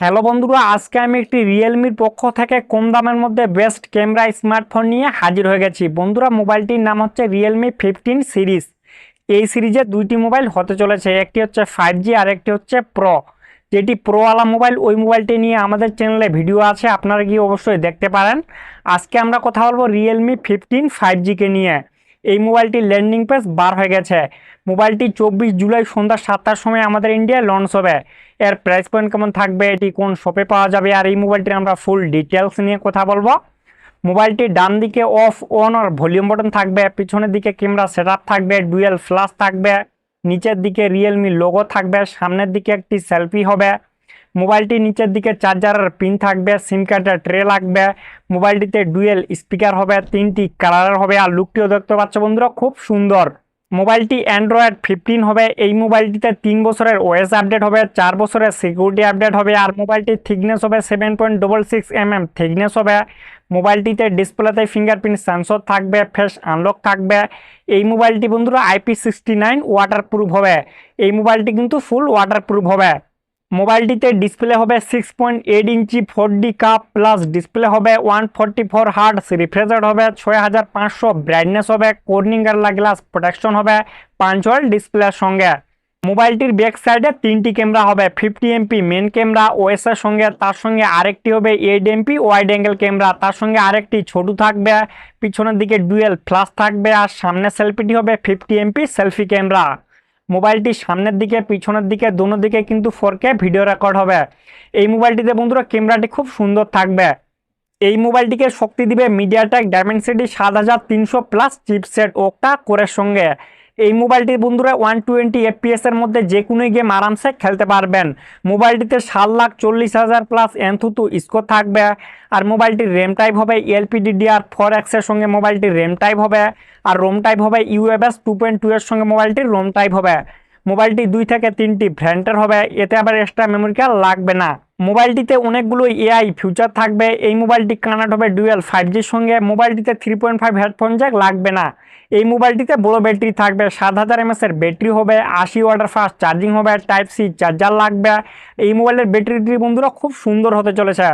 Hello বন্ধুরা, আজকে আমি একটি রিয়েলমির পক্ষ থেকে কম দামের মধ্যে বেস্ট ক্যামেরা স্মার্টফোন নিয়ে হাজির হয়ে গেছি। বন্ধুরা, মোবাইলটির নাম হচ্ছে রিয়েলমি ফিফটিন সিরিজ এই সিরিজে দুইটি মোবাইল হতে চলেছে, একটি হচ্ছে ফাইভ জি আর একটি হচ্ছে প্রো যেটি প্রোওয়ালা মোবাইল, ওই মোবাইলটি নিয়ে আমাদের চ্যানেলে ভিডিও আছে, আপনারা গিয়ে অবশ্যই দেখতে পারেন। আজকে আমরা কথা বলব রিয়েলমি ফিফটিন ফাইভ জিকে নিয়ে। এই মোবাইলটির ল্যান্ডিং পেজ বার হয়ে গেছে। মোবাইলটি চব্বিশ জুলাই সন্ধ্যা সাতটার সময় আমাদের ইন্ডিয়ায় লঞ্চ হবে। এর প্রাইস পয়েন্ট কেমন থাকবে, এটি কোন শপে পাওয়া যাবে, আর এই মোবাইলটির আমরা ফুল ডিটেলস নিয়ে কথা বলব। মোবাইলটির ডান দিকে অফ অন আর ভলিউম বাটন থাকবে, পিছনের দিকে ক্যামেরা সেট থাকবে ডুয়েল ফ্ল্যাশ থাকবে, নিচের দিকে রিয়েলমি লোগো থাকবে, সামনের দিকে একটি সেলফি হবে। মোবাইলটি নিচের দিকে চার্জারের পিন থাকবে সিম কার্ডের ট্রে লাগবে, মোবাইলটিতে ডুয়েল স্পিকার হবে, তিনটি কালারের হবে আর লুকটিও দেখতে পাচ্ছ বন্ধুরা, খুব সুন্দর। মোবাইলটি অ্যান্ড্রয়েড ফিফটিন হবে, এই মোবাইলটিতে তিন বছরের ওএস আপডেট হবে, চার বছরের সিকিউরিটি আপডেট হবে আর মোবাইলটির থিকনেস হবে seven point double six M M thickness হবে। মোবাইলটিতে ডিসপ্লেতে ফিঙ্গারপ্রিন্ট সেন্সর থাকবে ফেস আনলক থাকবে। এই মোবাইলটি বন্ধুরা IP sixty nine water proof হবে, এই মোবাইলটি কিন্তু ফুল ওয়াটার প্রুফ হবে। মোবাইলটিতে ডিসপ্লে হবে six point eight inch four D cup plus display হবে one forty four hertz refresh rate হবে ছয় হাজার পাঁচশো ব্রাইটনেস হবে কর্নিঙ্গার গ্লাস প্রোটেকশন হবে পাঞ্চুয়াল ডিসপ্লের সঙ্গে। মোবাইলটির ব্যাক সাইডে তিনটি ক্যামেরা হবে fifty MP main camera OS এর সঙ্গে, তার সঙ্গে আরেকটি হবে eight MP wide angle camera তার সঙ্গে আরেকটি ছোট থাকবে, পিছনের দিকে ডুয়েল ফ্লাশ থাকবে, আর সামনে সেলফিটি হবে ফিফটি এমপি সেলফি ক্যামেরা মোবাইলটি সামনের দিকে, পিছনের দিকে, দোনো দিকে কিন্তু ফোরকে ভিডিও রেকর্ড হবে। এই মোবাইলটিতে বন্ধুরা ক্যামেরাটি খুব সুন্দর থাকবে। এই মোবাইলটিকে শক্তি দিবে মিডিয়াটেক ডায়মেন্সিটি সাত হাজার তিনশো প্লাস চিপসেট ওকটা কোরের সঙ্গে। এই মোবাইলটি বন্ধুরা ওয়ান টোয়েন্টি এফপিএস এর মধ্যে যে কোনো গেম আরামসে খেলতে পারবেন। মোবাইলটিতে সাত লাখ চল্লিশ হাজার প্লাস এনথুতু স্কোর থাকবে। আর মোবাইলটির র্যাম টাইপ হবে এলপিডিডিআর ফোর এক্সের সঙ্গে মোবাইলটির র্যাম টাইপ হবে। আর রোম টাইপ হবে ইউএফএস টু পয়েন্ট টু এর সঙ্গে মোবাইলটির রোম টাইপ হবে। মোবাইলটি দুই থেকে তিনটি ভ্যান্টের হবে, এতে আবার এক্সট্রা মেমোরি কার্ড লাগবে না। মোবাইলটিতে অনেকগুলো এআই ফিউচার থাকবে, এই মোবাইলটি কানেক্ট হবে ডুয়েল ফাইভ জির সঙ্গে, মোবাইলটিতে three point five headphone jack লাগবে না। এই মোবাইলটিতে বড় ব্যাটারি থাকবে, সাত হাজার এমএস এর ব্যাটারি হবে, আশি ওয়াটার ফাস্ট চার্জিং হবে টাইপ সি চার্জার লাগবে। এই মোবাইলের ব্যাটারিটি বন্ধুরা খুব সুন্দর হতে চলেছে।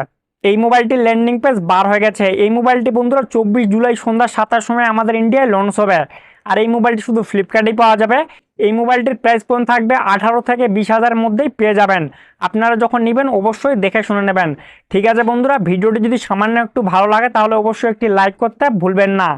এই মোবাইলটির ল্যান্ডিং পেজ বার হয়ে গেছে। এই মোবাইলটি বন্ধুরা চব্বিশ জুলাই সন্ধ্যা সাতটার সময় আমাদের ইন্ডিয়ায় লঞ্চ হবে। আর এই মোবাইলটি শুধু ফ্লিপকার্টেই পাওয়া যাবে। এই মোবাইলটির প্রাইস কোন থাকবে আঠারো থেকে বিশ হাজারের মধ্যেই পেয়ে যাবেন। আপনারা যখন নেবেন, অবশ্যই দেখে শুনে নেবেন। ঠিক আছে বন্ধুরা, ভিডিওটি যদি সামান্য একটু ভালো লাগে, তাহলে অবশ্যই একটি লাইক করতে ভুলবেন না।